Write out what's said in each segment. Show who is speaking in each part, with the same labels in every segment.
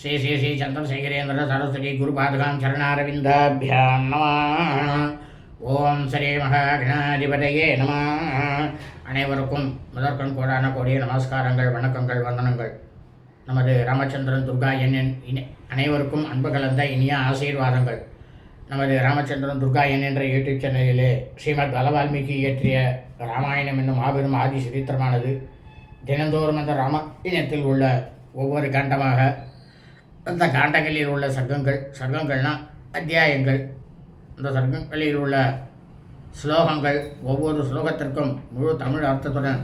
Speaker 1: ஸ்ரீ ஸ்ரீ ஸ்ரீ சந்திரசேகரேந்திர சரஸ்வதி குரு பாதுகாம் சரணாரவிந்தாபியாம் நம ஓம் ஸ்ரீ மகாகணாதிபதையே நம அனைவருக்கும் முதற்கண் கோடான கோடிய நமஸ்காரங்கள் வணக்கங்கள் வந்தனங்கள். நமது ராமச்சந்திரன் துர்கா எண்ணின் இனி அனைவருக்கும் அன்பு கலந்த இனிய ஆசீர்வாதங்கள். நமது ராமச்சந்திரன் துர்கா எண் என்ற யூடியூப் சேனலிலே ஸ்ரீமத் பலவால்மீகி இயற்றிய ராமாயணம் என்னும் மாபெரும் ஆதி சரித்திரமானது தினந்தோறும் அந்த ராமாயணத்தில் உள்ள ஒவ்வொரு கண்டமாக அந்த காண்டங்களில் உள்ள சர்க்கங்கள் சர்க்கங்கள்னால் அத்தியாயங்கள். அந்த சர்க்கங்களில் உள்ள ஸ்லோகங்கள் ஒவ்வொரு ஸ்லோகத்திற்கும் முழு தமிழ் அர்த்தத்துடன்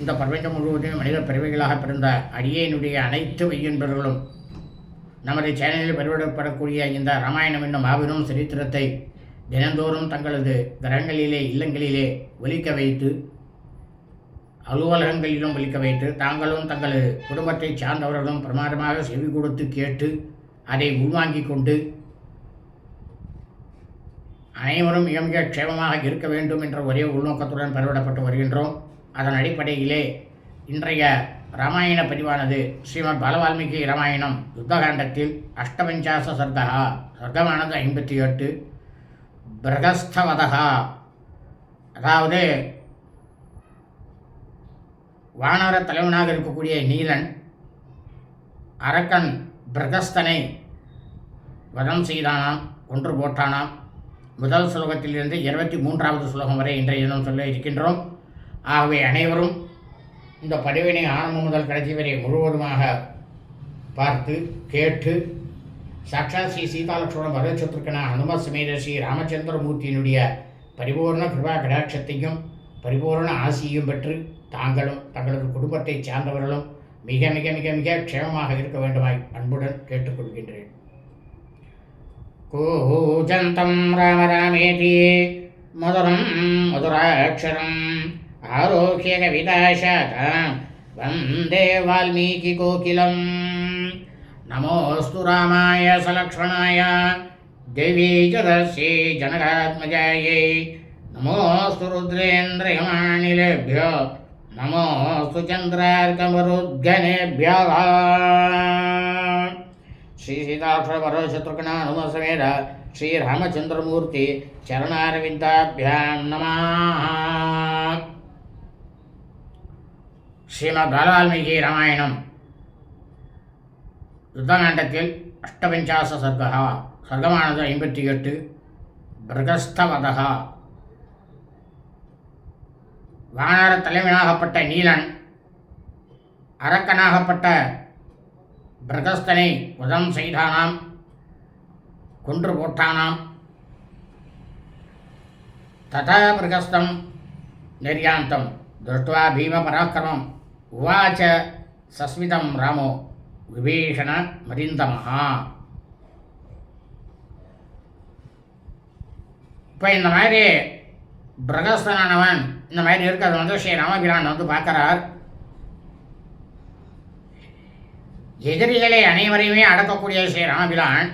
Speaker 1: இந்த பிரபஞ்சம் முழுவதும் மனித பிறவிகளாக பிறந்த அடியேனுடைய அனைத்து வையன்பர்களும் நமது சேனலில் பெருவிடப்படக்கூடிய இந்த ராமாயணம் என்னும் மாபெரும் சரித்திரத்தை தினந்தோறும் தங்களது கிரகங்களிலே இல்லங்களிலே ஒலிக்க வைத்து அலுவலகங்களிலும் ஒலிக்க வைத்து தாங்களும் தங்களது குடும்பத்தை சார்ந்தவர்களும் பிரமாதமாக செவி கொடுத்து கேட்டு அதை உள்வாங்கிக் கொண்டு அனைவரும் மிக மிக க்ஷேமமாக இருக்க வேண்டும் என்ற ஒரே உள்நோக்கத்துடன் பெருவிடப்பட்டு வருகின்றோம். அதன் அடிப்படையிலே இன்றைய ராமாயண பதிவானது ஸ்ரீமத் பலவால்மீகி ராமாயணம் யுத்தகாண்டத்தில் அஷ்டபஞ்சாச சர்க்கா சர்க்கமானது ஐம்பத்தி எட்டு பிரகஸ்தவதகா அதாவது வானர தலைவனாக இருக்கக்கூடிய நீலன் அரக்கன் பிரகஸ்தனை வதம் செய்தானாம் கொன்று போட்டானாம். முதல் ஸ்லோகத்திலிருந்து இருபத்தி மூன்றாவது ஸ்லோகம் வரை இன்றைய தினம் சொல்ல இருக்கின்றோம். ஆகவே அனைவரும் இந்த பதிவினை ஆரம்பம் முதல் கடைசி வரை முழுவதுமாக பார்த்து கேட்டு சாட்சா ஸ்ரீ சீதாலட்சுமண பரதசத்ருக்கன ஹனுமத் சமேத ஸ்ரீ ராமச்சந்திரமூர்த்தியினுடைய பரிபூர்ண கிருபா கடாட்சத்தையும் பரிபூர்ண ஆசியும் பெற்று தாங்களும் தங்களது குடும்பத்தை சார்ந்தவர்களும் மிக மிக மிக மிக க்ஷேமமாக இருக்க வேண்டுமாய் அன்புடன் கேட்டுக்கொள்கின்றேன். கூஜந்தம் ராம ராமேதி மதுரம் மதுராட்சரம் ஆரோக்கிய கவிதாசாகம் வந்தே வால்மீகி கோகிலம் நமோஸ்து ராமாய சலக்ஷ்மணாய தேவி ஜதஸ்யை ஜனகாத்மஜாயை நமோஸ்து ருத்ரேந்திரயமானிலேபியோ நமோஸ்து சந்திரார்க்கமருத்கணேபியோ ஸ்ரீ சீதாட்சரமரோ சத்ருகணானுமசமேத ஸ்ரீராமச்சந்திரமூர்த்தி சரணாரவிந்தாபியாம் நமா ஸ்ரீமத் பால்வால்மீகி ராமாயணம் யுத்தகாண்டத்தில் அஷ்டபஞ்சாச சர்க்கா சர்க்கமானது ஐம்பத்தி எட்டு பிரகஸ்தவதா வானர தலைவனாகப்பட்ட நீலன் அரக்கனாகப்பட்ட பிரகஸ்தனை வதம் செய்தானாம் கொன்று போட்டானாம். ததா பிரகஸ்தம் நெர்யாந்தம். திருஷ்டுவா பீம பராக்கிரமம். உவாச்ச சஸ்மிதம் ராமோ. விபீஷண மரிந்தமஹா இப்போ இந்த மாதிரி பிரகஸ்தனானவன் இந்த மாதிரி இருக்கிறத வந்து ஸ்ரீ ராமபிரான் வந்து பார்க்குறார். எதிரிகளை அனைவரையுமே அடக்கக்கூடிய ஸ்ரீ ராமபிரான்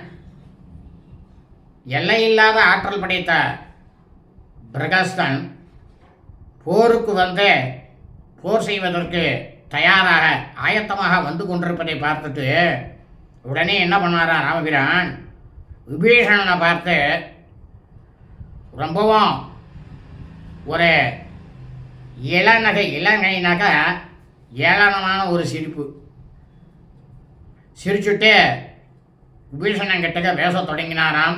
Speaker 1: எல்லையில்லாத ஆற்றல் படைத்த பிரகஸ்தன் போருக்கு வந்து போர் செய்வதற்கு தயாராக ஆயத்தமாக வந்து கொண்டிருப்பதை பார்த்துட்டு உடனே என்ன பண்ணாரா ராமபிரான் விபீஷணனை பார்த்து ரொம்பவும் ஒரு இளநகை இளநகைனாக்க ஏளனமான ஒரு சிரிப்பு. சிரிச்சுட்டு விபீஷணன் பேச தொடங்கினாராம்.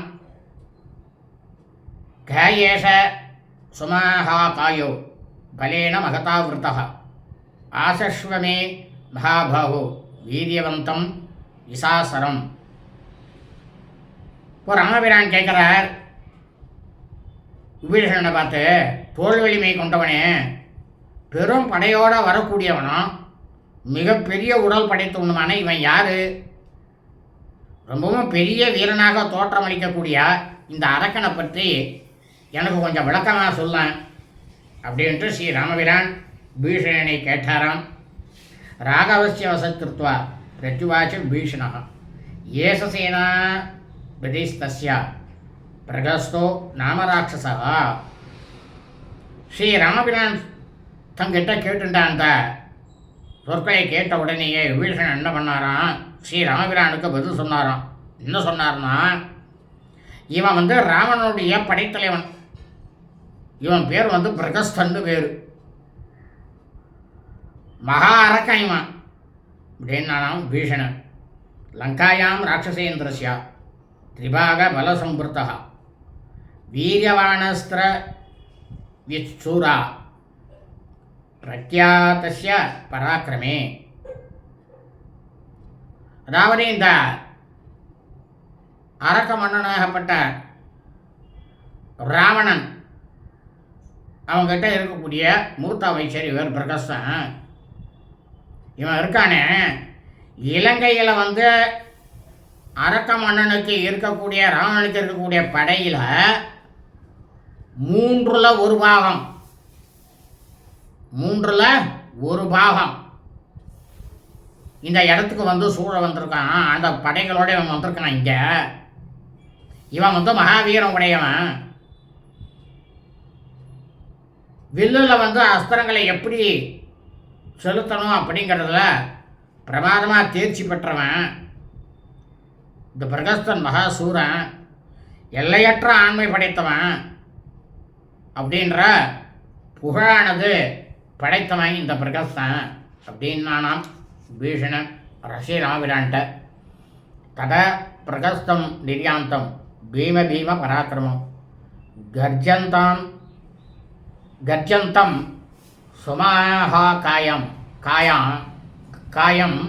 Speaker 1: கயேஷ சுமஹா காயோ பலேன மகதா விரதா ஆசஸ்வமே மகாபாகு வீரியவந்தம் விசாசரம். இப்போ ராமபிரான் கேட்குறார் விபீஷணனை பார்த்து தோல்வலிமை கொண்டவனே பெரும் படையோடு வரக்கூடியவனும் மிகப்பெரிய உடல் படைத்தவனுமான இவன் யாரு? ரொம்பவும் பெரிய வீரனாக தோற்றமளிக்கக்கூடிய இந்த அரக்கனை பற்றி எனக்கு கொஞ்சம் விளக்கமாக சொல்லேன் அப்படின்ட்டு ஸ்ரீ ராமபிரான் பீஷணனை கேட்டாராம். ராகவசிய வசத்திருத்வா பிரத்யுவாச்ச பீஷணா. ஏசசேனா பிரதிஸ்தஸ்யா பிரகஸ்தோ நாமராட்சசா ஸ்ரீ ராமபிரான் தங்கிட்ட கேட்டுட்டான் அந்த சொற்களை கேட்ட உடனேயே விபீஷன் என்ன பண்ணாராம்? ஸ்ரீ ராமபிரானுக்கு பதில் சொன்னாராம். என்ன சொன்னார்னா இவன் வந்து ராவணனுடைய படைத்தலைவன். இவன் பேர் வந்து பிரகஸ்தன்னு பேர். மகா அரக்கன் இவன். அப்படின்னானாம் பீஷணன் லங்காயாம் ராட்சசேந்திரஸ்யா திரிபாக பலசம்பிருத்தா வீரியவானஸ்திர விச்சூரா. பிரக்யாத்தஸ்ய பராக்கிரமே அதாவது இந்த அரக்க மன்னனாகப்பட்ட ராவணன் அவங்ககிட்ட இருக்கக்கூடிய மூத்த அமைச்சர் இவர் பிரகஸ்தன். இவன் இருக்கானே. இலங்கையில் வந்து அரக்க மன்னனுக்கு இருக்கக்கூடிய ராவணனுக்கு இருக்கக்கூடிய படையில் மூன்றுல ஒரு பாகம் மூன்றில் ஒரு பாகம். இந்த இடத்துக்கு வந்து சூழ வந்திருக்கான். அந்த படைகளோட இவன் வந்திருக்கான் இங்க. இவன் வந்து மகாவீரம் உடையவன். வில்லில் வந்து அஸ்திரங்களை எப்படி செலுத்தணும் அப்படிங்கிறதுல பிரமாதமாக தேர்ச்சி பெற்றவன். இந்த பிரகஸ்தன் மகாசூரன் எல்லையற்ற ஆண்மை படைத்தவன் அப்படின்ற புகழானது படைத்தவன் இந்த பிரகஸ்தன் அப்படின்னானாம் பீஷணன் ரஷ்ய தத பிரகஸ்தம் நிர்யாந்தம் பீம பீம பராக்கிரமம். கர்ஜந்தாம் கர்ஜந்தம் சுமாஹா காயம் காயாம் காயம்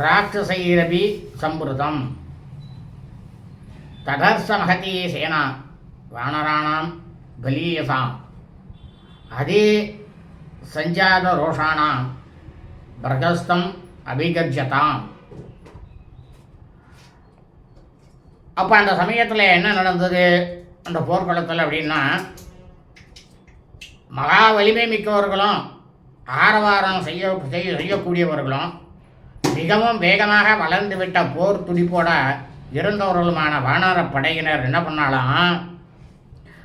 Speaker 1: ராட்சசைரபி சம்பிருதம் ததர்சமகதி சேனா வானராணாம் பலீயசாம். அதே சஞ்சாத ரோஷானாம் பிரகஸ்தம் அபிகர்ஜதாம். அப்போ அந்த சமயத்தில் என்ன நடந்தது? அந்த போர்க்களத்தில் அப்படின்னா மகா வலிமை மிக்கவர்களும் ஆரவாரம் செய்ய செய்ய செய்யக்கூடியவர்களும் மிகவும் வேகமாக வளர்ந்துவிட்ட போர் துடிப்போட இருந்தவர்களுமான வானர படையினர் என்ன பண்ணாலாம்?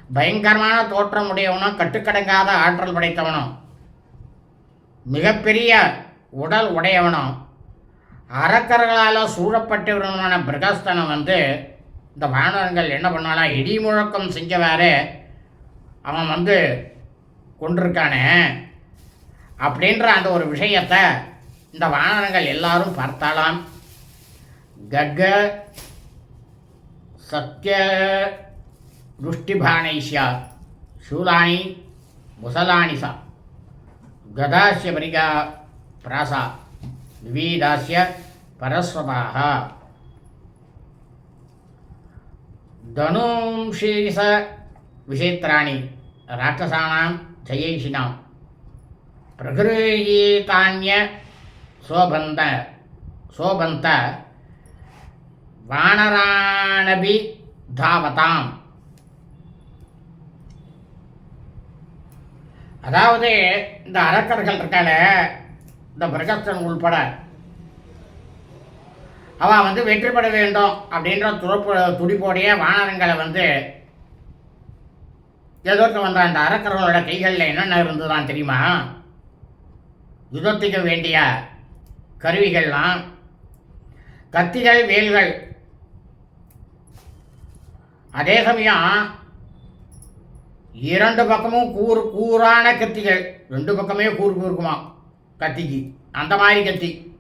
Speaker 1: பயங்கரமான தோற்றம் உடையவனும் கட்டுக்கடங்காத ஆற்றல் படைத்தவனும் மிகப்பெரிய உடல் உடையவனும் அரக்கர்களால் சூழப்பட்டவனுமான பிரகஸ்தனம் வந்து இந்த வானரங்கள் என்ன பண்ணாலும் இடி முழக்கம் செஞ்சவாறு அவன் வந்து கொண்டிருக்கானே அப்படின்ற அந்த ஒரு விஷயத்தை இந்த வானரங்கள் எல்லாரும் பார்த்தாலாம் கக்க சத்ய वृष्टिबाणैः शूला मुसला मुसलानि सा। मृगा प्रासा। विविदास्य परस्वता धनुशीस विषेत्राणि राक्षसाणां जयैषिणां। प्रगृहीतान्य शोभन्त शोभन्त वानराणपि धावताम् அதாவது இந்த அரக்கர்கள் இருக்கால இந்த பிரகஸ்தன் உள்பட அவன் வந்து வெற்றி பெற வேண்டும் அப்படின்ற துறப்பு துடிப்போடைய வானரங்களை வந்து எதிர்த்து வந்த அந்த அரக்கர்களோட கைகளில் என்னென்ன இருந்ததுதான் தெரியுமா? யுதத்துக்கு வேண்டிய கருவிகள்லாம் கத்திகள் வேல்கள். அதே சமயம் இரண்டு பக்கமும் கூர் கூரான கத்திகள். ரெண்டு பக்கமே கூறு கூறுக்குமா? கத்திக்கு. அந்த மாதிரி கத்தி.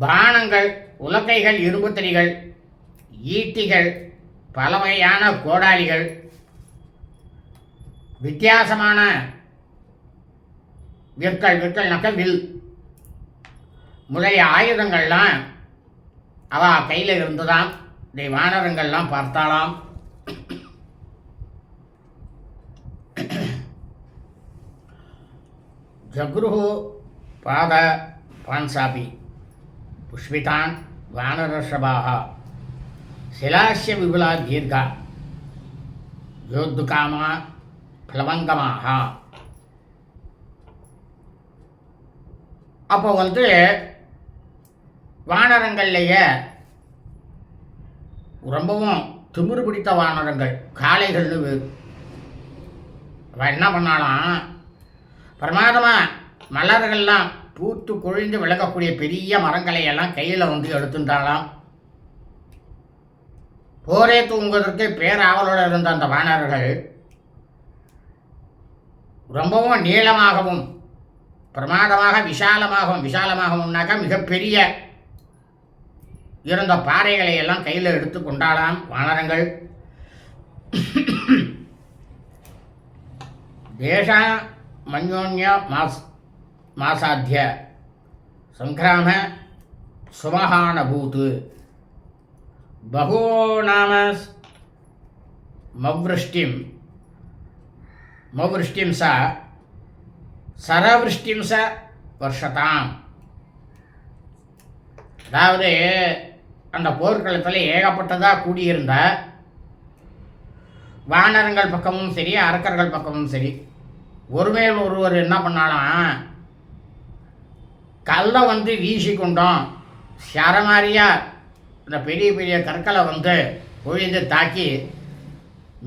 Speaker 1: பானங்கள் உலக்கைகள் இரும்புத்தறிகள் ஈட்டிகள் பல வகையான கோடாலிகள் வித்தியாசமான விற்கள் விற்கள்னாக்க வில். முதலிய ஆயுதங்கள்லாம் அவ கையில் இருந்துதான் இதை வானரங்கள்லாம் பார்த்தாலாம் జగృహు పాద పాన్సాపి పుష్పితాన్ వానరషభా శిలాస్య విపులా దీర్ఘ యోద్ధుకామా ప్లవంగమా அப்போ வந்து வானரங்கள்லேயே ரொம்பவும் திமிரு பிடித்த வானரங்கள் காளைகள்னு அவன் என்ன பண்ணாலாம் பிரமாதமாக மலர்கள்லாம் பூத்து கொழிந்து விளக்கக்கூடிய பெரிய மரங்களை எல்லாம் கையில் வந்து எடுத்துட்டாலாம் போரே தூங்குவதற்கு பேராவலோடு இருந்த அந்த வானர்கள் ரொம்பவும் நீளமாகவும் பிரமாதமாக விஷாலமாகவும் விஷாலமாகவும்னாக்கா மிகப்பெரிய இருந்த பாறைகளை எல்லாம் கையில் எடுத்து கொண்டாலாம் வானரங்கள். தேசம் மன்யோன்ய மாஸ் மாசாத்திய சங்கிராம சுமகானபூத் பகோ நாம மவ்ருஷ்டிம். மவ்ருஷ்டிம் ச சரவிருஷ்டிம் ச வருஷதாம். அதாவது அந்த போர்க்களத்தில் ஏகப்பட்டதாக கூடியிருந்த வானரங்கள் பக்கமும் சரி அரக்கர்கள் பக்கமும் சரி ஒருவேல் ஒருவர் என்ன பண்ணாலும் கல்லை வந்து வீசி கொண்டோம் சரமாரியாக இந்த பெரிய பெரிய கற்களை வந்து ஒழிந்து தாக்கி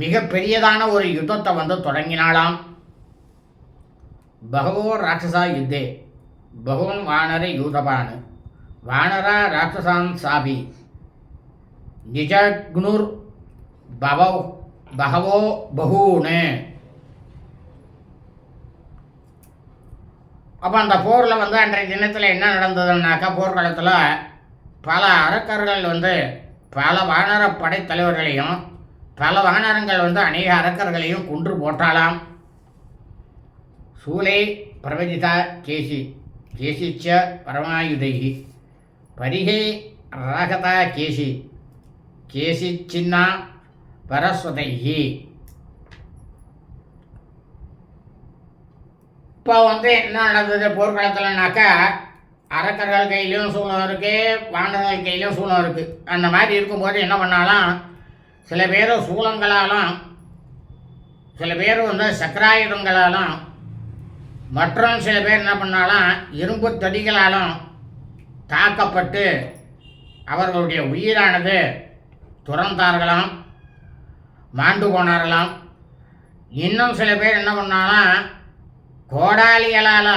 Speaker 1: மிகப்பெரியதான ஒரு யுத்தத்தை வந்து தொடங்கினாலாம் பகவோ ராட்சசா யுத்தே பகவன் வானர யூதபானு வானரா ராட்சசான் சாபி நிஜக்னுர் பவோ பகவோ பகூனு. அப்போ அந்த போரில் வந்து அன்றைய தினத்தில் என்ன நடந்ததுன்னாக்கா போர்க்களத்தில் பல அரக்கர்கள் வந்து பல வானர படைத்தலைவர்களையும் பல வானரங்கள் வந்து அநேக அரக்கர்களையும் கொன்று போட்டாலாம் சூலை பிரவஜிதா கேசி கேசிச்ச பரமாயுதைகி பரிகை ராகதா கேசி கேசி சின்னா இப்போ வந்து என்ன நடந்தது போர்க்காலத்தில்னாக்கா அரக்கர்கள் கையிலையும் சூழம் இருக்குது வானர்கள் கையிலையும் சூழம் இருக்குது அந்த மாதிரி இருக்கும்போது என்ன பண்ணாலாம் சில பேர் சூளங்களாலும் சில பேர் வந்து சக்கராயுதங்களாலும் மற்றும் சில பேர் என்ன பண்ணாலும் இரும்பு தடிகளாலும் தாக்கப்பட்டு அவர்களுடைய உயிரானது துறந்தார்களாம் மாண்டு போனார்களாம். இன்னும் சில பேர் என்ன பண்ணாலும் கோடாலிகளால்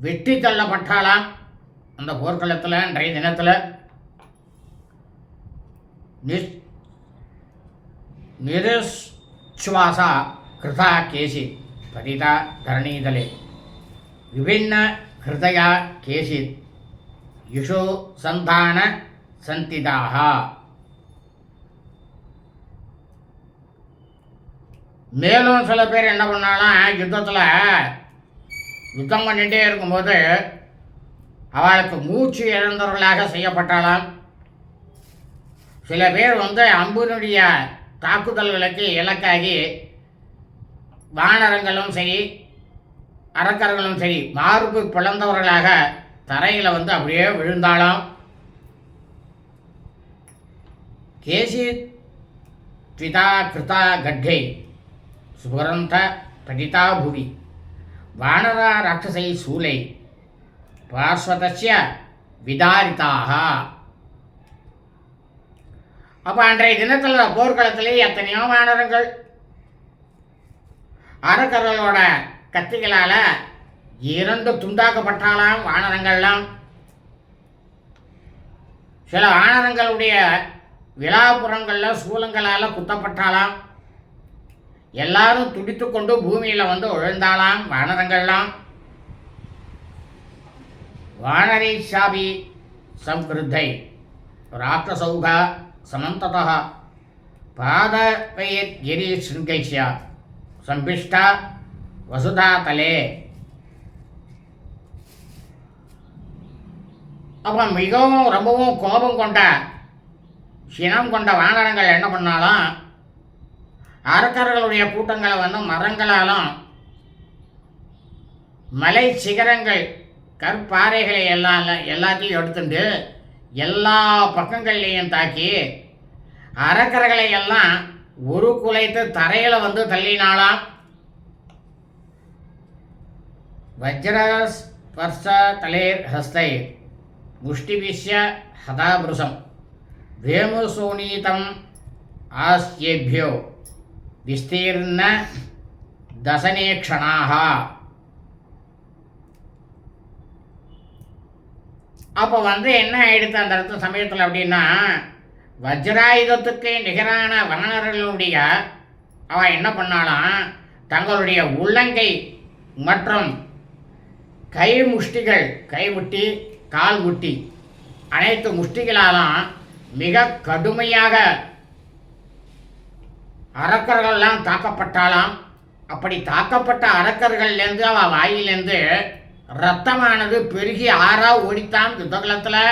Speaker 1: வெற்றி தள்ளப்பட்டாலாம் அந்த போர்க்களத்தில் அன்றைய தினத்தில்? நிஷ் நிருஷ்வாசா கிருதா கேசி பதிதா தரணீதலே விபின்ன ஹிருதயா கேசித் யுஷோ சந்தான சந்திதாக மேலும் சில பேர் என்ன பண்ணாலும் யுத்தத்தில் யுத்தம் பண்ணிகிட்டே இருக்கும்போது அவளுக்கு மூச்சு இழந்தவர்களாக செய்யப்பட்டாலாம் சில பேர் வந்து அம்புனுடைய தாக்குதல்களுக்கு இலக்காகி வானரங்களும் சரி அரக்கர்களும் சரி மார்பு பிளந்தவர்களாக தரையில் வந்து அப்படியே விழுந்தாலும் கேசி பிதா கிருதா கட்கை சுபரந்த பதிதா புவி வானரா ராட்சசை சூலை. பார்ஸ்வதஸ்ய விதாரிதாக. அப்போ அன்றைய தினத்தில் போர்க்களத்திலே எத்தனையோ வானரங்கள். அரக்கர்களோட கத்திகளால் இறந்து துண்டாக்கப்பட்டாலாம் வானரங்கள்லாம். சில வானரங்களுடைய விழாப்புறங்களில் சூலங்களால் குத்தப்பட்டாலாம். எல்லாரும் துடித்து கொண்டு பூமியில் வந்து விழுந்தாலாம் வானரங்கள்லாம். வானரை சாபி சம்கிருத்தை. ராட்சசௌகா சமந்ததா. பாதபயத் கிரி சிருங்கைஷ்யா சம்பிஷ்டா வசுதா தலே. அப்போ மிகவும் ரொம்பவும் கோபம் கொண்ட சினம் கொண்ட வானரங்கள் என்ன பண்ணாலும்? அரக்கர்களுடைய கூட்டங்களை வந்து மரங்களாலும் மலை சிகரங்கள் கற்பாறைகளை எல்லாம் எல்லாத்தையும் எடுத்துட்டு எல்லா பக்கங்கள்லேயும் தாக்கி அரக்கர்களை எல்லாம் ஒரு குலைத்து தரையில் வந்து தள்ளினாளாம். வஜ்ரஸ்பர்ஷ தலேர் ஹஸ்தை முஷ்டிபிஷ்ய ஹதாபிருஷம் வேமுசோனீதம் ஆஸ்யேபியோ. விஸ்தீர்ண தசனேக்ஷணாக அப்போ வந்து என்ன ஆயிடுத்து அந்த இடத்து சமயத்தில் அப்படின்னா வஜ்ராயுதத்துக்கு நிகரான வணர்களுடைய அவன் என்ன பண்ணாலாம் தங்களுடைய உள்ளங்கை மற்றும் கை முஷ்டிகள் கை முட்டி கால் முட்டி அனைத்து முஷ்டிகளாலாம் மிக கடுமையாக அரக்கர்கள்லாம் தாக்கப்பட்டாலாம். அப்படி தாக்கப்பட்ட அரக்கர்கள்லேருந்து அவ வாயிலேருந்து ரத்தமானது பெருகி ஆறா ஓடித்தான் யுத்தகலத்தில்.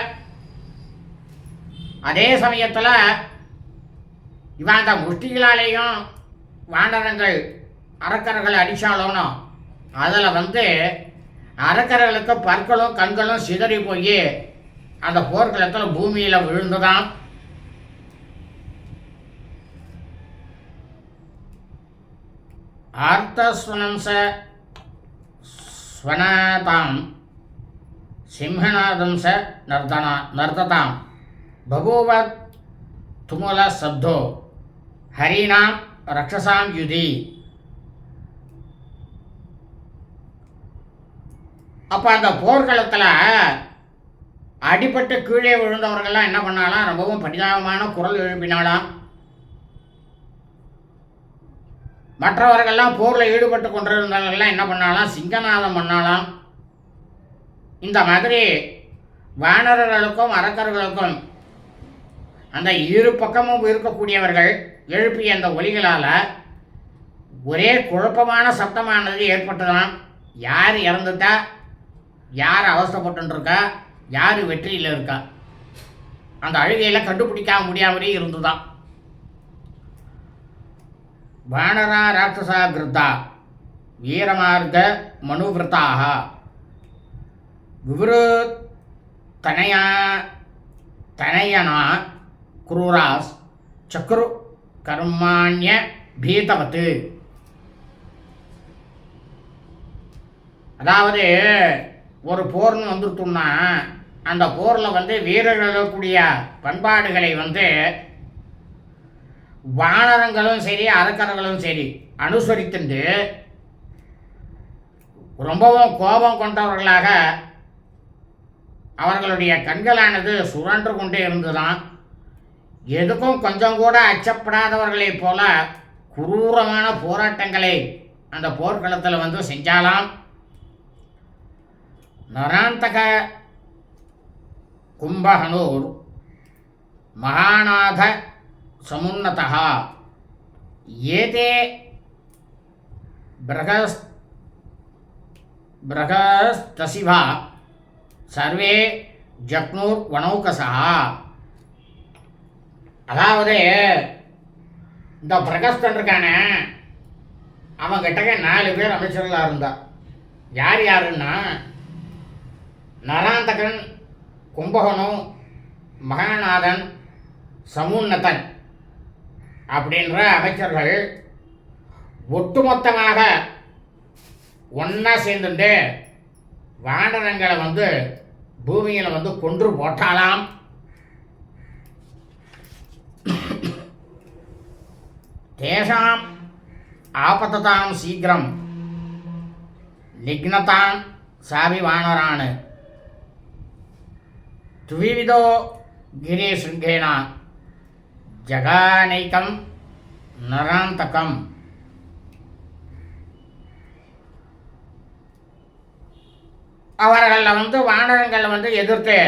Speaker 1: அதே சமயத்தில் இவன் அந்த முஷ்டிகளாலேயும் வாண்டரங்கள் அரக்கர்கள் அடித்தாலோனோ அதில் வந்து அரக்கர்களுக்கு பற்களும் கண்களும் சிதறி போய் அந்த போர்க்களத்தில் பூமியில் விழுந்துதான். ஆர்த்தஸ்வனம்ச ஸ்வனதாம் சிம்ஹநாதம் ச நர்தனா நர்ததாம் பகூவத் துமுல சப்தோ ஹரீனாம் ரக்ஷசாம் யுதி. அப்போ அந்த போர்க்களத்தில் அடிபட்டு கீழே விழுந்தவர்கள்லாம் என்ன பண்ணாலாம்? ரொம்பவும் பரிதாபமான குரல் எழுப்பினாலாம். மற்றவர்கள்லாம் போரில் ஈடுபட்டு கொண்டிருந்தவர்கள்லாம் என்ன பண்ணாலாம்? சிங்கநாதம் பண்ணாலாம். இந்த மாதிரி வானரர்களுக்கும் அரக்கர்களுக்கும் அந்த இரு பக்கமும் இருக்கக்கூடியவர்கள் எழுப்பிய அந்த ஒலிகளால் ஒரே குழப்பமான சப்தமானது ஏற்பட்டுதான் யார் இறந்துட்டா? யார் அவஸ்தப்பட்டுருக்கா? யார் வெற்றியில் இருக்கா? அந்த அழுகையில் கண்டுபிடிக்காம முடியாமலே இருந்துதான். வானரா ராட்சசா கிருத்தா. வீரமார்க்க மனுவிரதாக. விவரு தனையா தனையனா குரூராஸ் சக்ரு கர்மாண்ய பீதவத்து அதாவது ஒரு போர்னு வந்துருத்தோம்னா அந்த போரில் வந்து வீரர்களுடைய பண்பாடுகளை வந்து வானரங்களும் சரி அரக்கர்களும் சரி அனுசரித்துண்டு ரொம்பவும் கோபம் கொண்டவர்களாக அவர்களுடைய கண்களானது சுழன்று கொண்டே இருந்துதான் எதுக்கும் கொஞ்சம் கூட அச்சப்படாதவர்களைப் போல குரூரமான போராட்டங்களை அந்த போர்க்களத்தில் வந்து செஞ்சாலாம். நராந்தக கும்பகனூர் மகாநாத சமுன்னதः. ஏதே பிரகஸ் பிரகஸ்தசிவா. சர்வே ஜக்னூர் வனௌகசா. அதாவது இந்த பிரகஸ்தன் இருக்கானே அவன் கிட்டக்க நாலு பேர் அமைச்சர்களாக இருந்தா. யார் யாருன்னா நராந்தகன் கும்பகோணம் மகாநாதன் சமுன்னதன். அப்படின்ற அமைச்சர்கள் ஒட்டுமொத்தமாக ஒன்றா சேர்ந்துட்டு வானரங்களை வந்து பூமியில் வந்து கொன்று போட்டாலாம். தேசாம் ஆபத்ததாம் சீக்கிரம் லிக்னதான் சாபி வானரான். துவிவிதோ கிரி ஜகானைக்கம் நராந்தகம். அவர்களில் வந்து வானரங்களை வந்து எதிர்த்து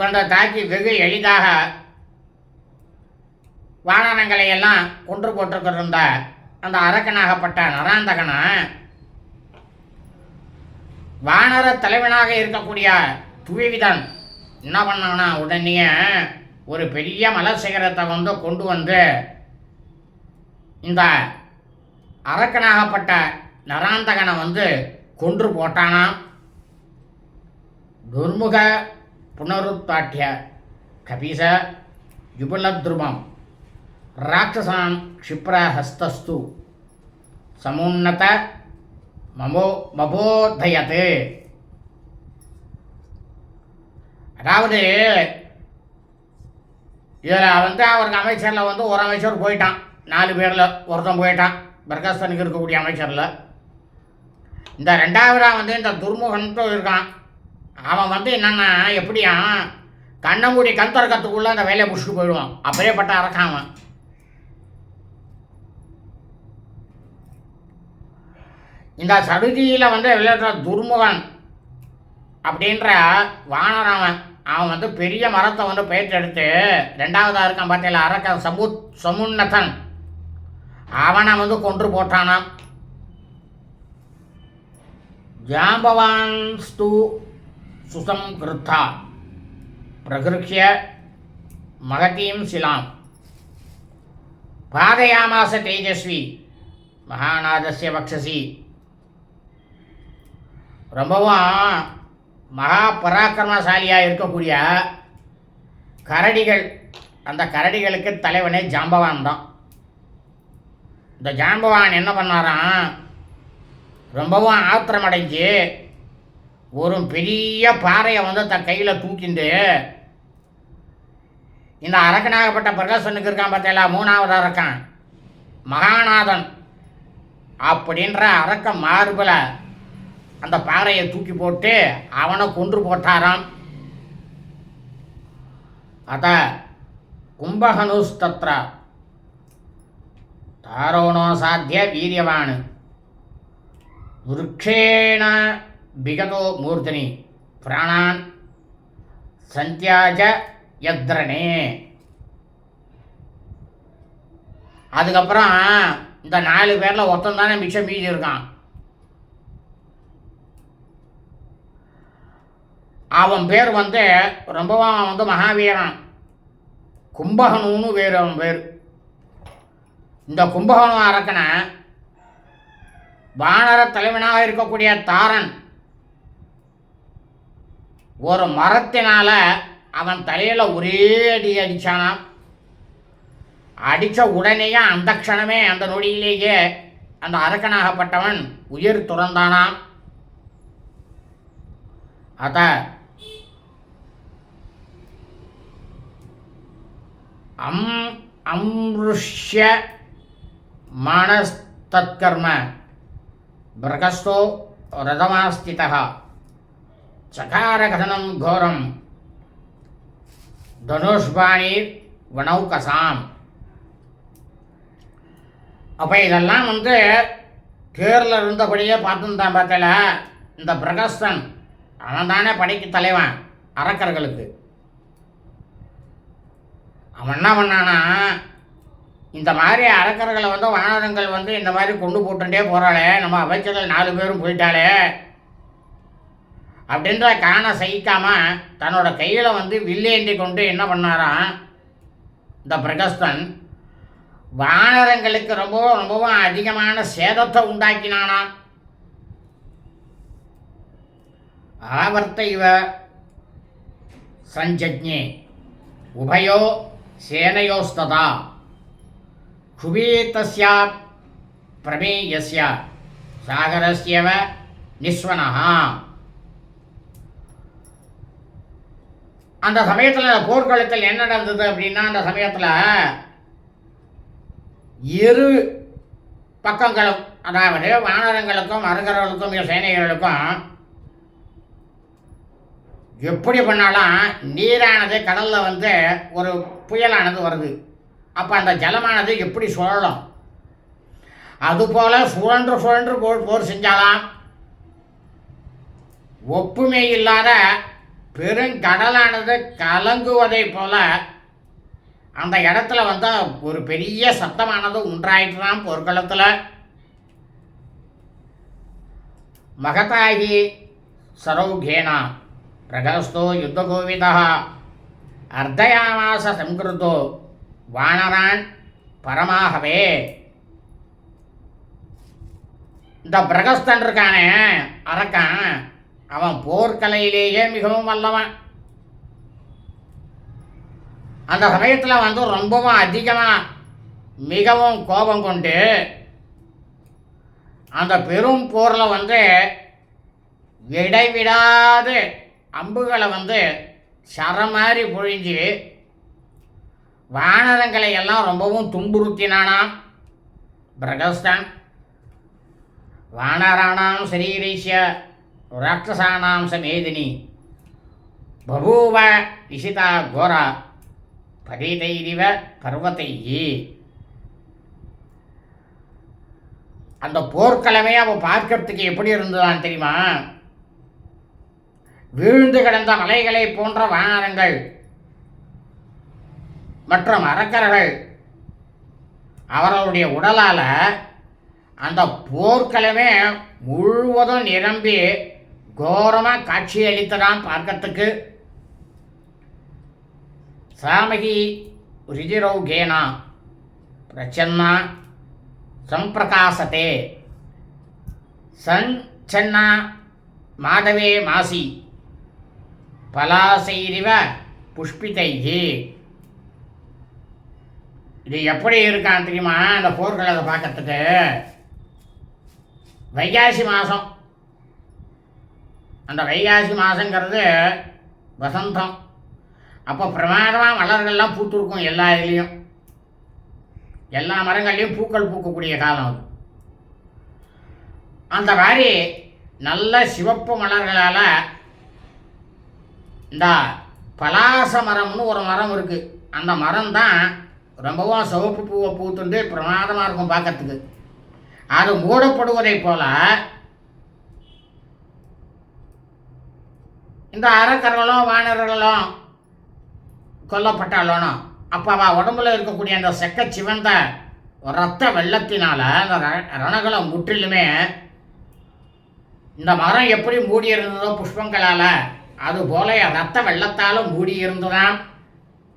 Speaker 1: வந்த தாக்கி வெகு எளிதாக வானரங்களை எல்லாம் கொன்று போட்டிருக்கிருந்த அந்த அரக்கனாகப்பட்ட நராந்தகனை வானர தலைவனாக இருக்கக்கூடிய துவிவிதன் என்ன பண்ணானா உடனே ஒரு பெரிய மலசிகரத்தை சிகரத்தை வந்து கொண்டு வந்து இந்த அரக்கனாகப்பட்ட நராந்தகனை வந்து கொன்று போட்டானாம். துர்முக புனருத்தாட்டிய கபீச யுபலத்ருமம். ராட்சசான் க்ஷிப்ரஹஸ்தஸ்து. சமுன்னத மமோ மபோதயத்து அதாவது இதில் வந்து அவருக்கு அமைச்சரில் வந்து ஒரு அமைச்சர் போயிட்டான். நாலு பேரில் ஒருத்தன் போயிட்டான். பிரகாசனுக்கு இருக்கக்கூடிய அமைச்சரில். இந்த ரெண்டாவதாக வந்து இந்த துர்முகன்ட்டு இருக்கான் அவன் வந்து என்னன்னா எப்படியா கண்ணங்குடி கண் திறக்கிறதுக்குள்ளே அந்த வேலையை முடிச்சுட்டு போயிடுவான். அப்படியேப்பட்ட அரக்கான் அவன். இந்த சடுதியில் வந்து விளையாடுற துர்முகன் அப்படின்ற வானரவன் அவன் வந்து பெரிய மரத்தை வந்து பெயர்த்தெடுத்து ரெண்டாவதாக இருக்கான் பார்த்தீங்களா அரக்க சமு சமுன்னதன். அவனை வந்து கொன்று போட்டானாம். ஜாம்பவான் ஸ்து சுசம்கிருத்தா பிரகிருக்கிய மகதீம் சிலாம். பாதயாமாச தேஜஸ்வி. மகாநாதஸ்ய வக்ஷசி. ரொம்பவும் மகா பராக்கிரமசாலியாக இருக்கக்கூடிய கரடிகள் அந்த கரடிகளுக்கு தலைவனே ஜாம்பவான் தான். இந்த ஜாம்பவான் என்ன பண்ணாராம் ரொம்பவும் ஆத்திரமடைஞ்சு ஒரு பெரிய பாறையை வந்து தன் கையில் தூக்கிண்டு இந்த அரக்கனாகப்பட்ட பிரகாசனுக்கு இருக்கான் பார்த்தீங்களா? மூணாவது அரக்கன் மகாநாதன் அப்படின்ற அரக்க மார்பில் அந்த பாறையை தூக்கி போட்டு அவனை கொன்று போட்டாராம். அத கும்பகனுஸ்தத்ர. தாரோணோ சாத்திய வீரியவான். விருக்ஷேண பிகதோ மூர்த்தினி. பிராணான். சந்தியாஜ யத்ரணே அதுக்கப்புறம் இந்த நாலு பேரில் ஒருத்தன் தானே மிச்சம் மீதி இருக்கான். அவன் பேர் வந்து ரொம்பவும் அவன் வந்து மகாவீரன். கும்பகனுன்னு பேர் அவன் பேர். இந்த கும்பகனு அரக்கனை வானர தலைவனாக இருக்கக்கூடிய தாரன். ஒரு மரத்தினால அவன் தலையில் ஒரே அடி அடித்தானாம் அடித்த உடனேயே அந்த க்ஷணமே அந்த நொடியிலேயே அந்த அரக்கனாகப்பட்டவன் உயிர் துறந்தானாம். அதை அம் அம்ருஷ்ய மானஸ்தத்கர்ம பிரகஸ்தோ ரதமாஸ்திதः சகாரகதனம் கோரம். தனுஷ்பாணி வனௌகசாம். அப்போ இதெல்லாம் வந்து தேரில் இருந்தபடியே பார்த்துருந்தான் பார்த்தல இந்த பிரகஸ்தன் அவன் தானே படைக்கு தலைவன் அரக்கர்களுக்கு. அவன் என்ன பண்ணானா இந்த மாதிரி அரக்கர்களை வந்து வானரங்கள் வந்து இந்த மாதிரி கொண்டு போட்டுட்டே போகிறாளே நம்ம அமைச்சர்கள் நாலு பேரும் போயிட்டாளே அப்படின்ற காண சகிக்காமல் தன்னோட கையில் வந்து வில்லேந்தி கொண்டு என்ன பண்ணாராம் இந்த பிரகஸ்தன் வானரங்களுக்கு ரொம்பவும் ரொம்பவும் அதிகமான சேதத்தை உண்டாக்கினானாம். ஆவர்த்த இவ சஞ்சஜ்ஞே உபயோ சேனையோஸ்ததா குபீத்தஸ்யா பிரமேயஸ்ய சாகரஸ்யவ நிஸ்வனஹா அந்த சமயத்தில் போர்க்களத்தில் என்ன நடந்தது அப்படின்னா அந்த சமயத்தில் இரு பக்கங்களும் அதாவது வானரங்களுக்கும் அருகர்களுக்கும் சேனைகளுக்கும் எப்படி பண்ணாலும் நீரானது கடலில் வந்து ஒரு புயலானது வருது. அப்போ அந்த ஜலமானது எப்படி சுழலும்? அதுபோல் சுழன்று சுழன்று போர் போர் செஞ்சாலாம். ஒப்புமை இல்லாத பெருங்கடலானது கலங்குவதைப் போல அந்த இடத்துல வந்து ஒரு பெரிய சத்தமானது உண்டாயிட்டுதான் பொற்களத்தில் மகதாகி சரௌகேனா. பிரகஸ்தோ யுத்தகோவிதா அர்த்தயாமாச சம்கிருதோ வானரான் பரமாகவே இந்த பிரகஸ்தன் இருக்கானே அரக்கான் அவன் போர்க்கலையிலேயே மிகவும் வல்லவன். அந்த சமயத்தில் வந்து ரொம்பவும் அதிகமாக மிகவும் கோபம் கொண்டு அந்த பெரும் போரில் வந்து இடைவிடாது அம்புகளை வந்து சர மாதிரி பொழிஞ்சு வானரங்களை எல்லாம் ரொம்பவும் துன்புறுத்தினானாம் பிரகஸ்தான். வானராணாம் சரீரீஷ்ய ராட்சசானாம் சமேதினி. பபூவ இஷிதா கோரா பரீதைரிவ பர்வதையி அந்த போர்க்களமே அவன் பார்க்கறதுக்கு எப்படி இருந்ததான் தெரியுமா? வீழ்ந்து கிடந்த மலைகளை போன்ற வானரங்கள் மற்றும் அரக்கர்கள் அவர்களுடைய உடலால் அந்த போர்க்களமே முழுவதும் நிரம்பி கோரமாக காட்சியளித்ததாம் பார்க்கறதுக்கு. சாமகி ரிஜிரௌகேனா பிரச்சன்னா சம்பிரகாசத்தே. சஞ்சன்னா மாதவே மாசி. பலாசைரிவ புஷ்பிதைகி இது எப்படி இருக்கான் தெரியுமா? அந்த போர்க்களத்தை பார்க்கறதுக்கு. வைகாசி மாதம் அந்த வைகாசி மாதங்கிறது வசந்தம். அப்போ பிரமாதமாக மலர்கள்லாம் பூத்துருக்கும் எல்லா இதுலேயும். எல்லா மரங்கள்லேயும் பூக்கள் பூக்கக்கூடிய காலம் அது. அந்த மாதிரி நல்ல சிவப்பு மலர்களால் இந்த பலாச மரம்னு ஒரு மரம் இருக்குது அந்த மரம் தான் ரொம்பவும் சிவப்பு பூவை பூத்துண்டு பிரமாதமாக இருக்கும் பார்க்கறதுக்கு. அது மூடப்படுவதை போல இந்த அரக்கர்களும் வானர்களும் கொல்லப்பட்டாலும் அப்போ அவள் உடம்புல இருக்கக்கூடிய அந்த செக்க சிவந்த ரத்த வெள்ளத்தினால் அந்த ர- ரணகலம் முற்றிலுமே இந்த மரம் எப்படி மூடி இருந்ததோ புஷ்பங்களால் அதுபோல ரத்த வெள்ளத்தாலும் மூடியிருந்துதான்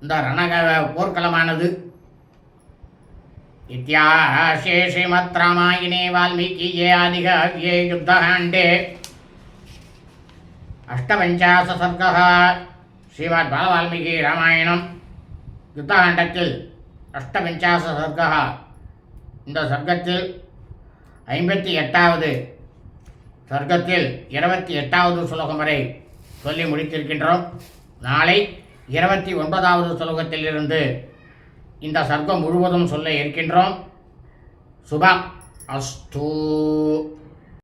Speaker 1: இந்த ரணக போர்க்களமானது. இத்தியாசே ஸ்ரீமத் ராமாயணே வால்மீகியே ஆதிகாவ்யே யுத்தகாண்டே. அஷ்டபஞ்சாச சர்க்கः ஸ்ரீமத் பாலவால்மீகி ராமாயணம். யுத்தகாண்டத்தில் அஷ்டபஞ்சாச சர்க்கா இந்த சர்க்கத்தில் ஐம்பத்தி எட்டாவது சர்க்கத்தில் இருபத்தி எட்டாவது சுலோகம் வரை சொல்லி முடித்திருக்கின்றோம். நாளை இருபத்தி ஒன்பதாவது ஸ்லோகத்திலிருந்து இந்த சர்க்கம் முழுவதும் சொல்ல இருக்கின்றோம். சுபம் அஸ்தூ.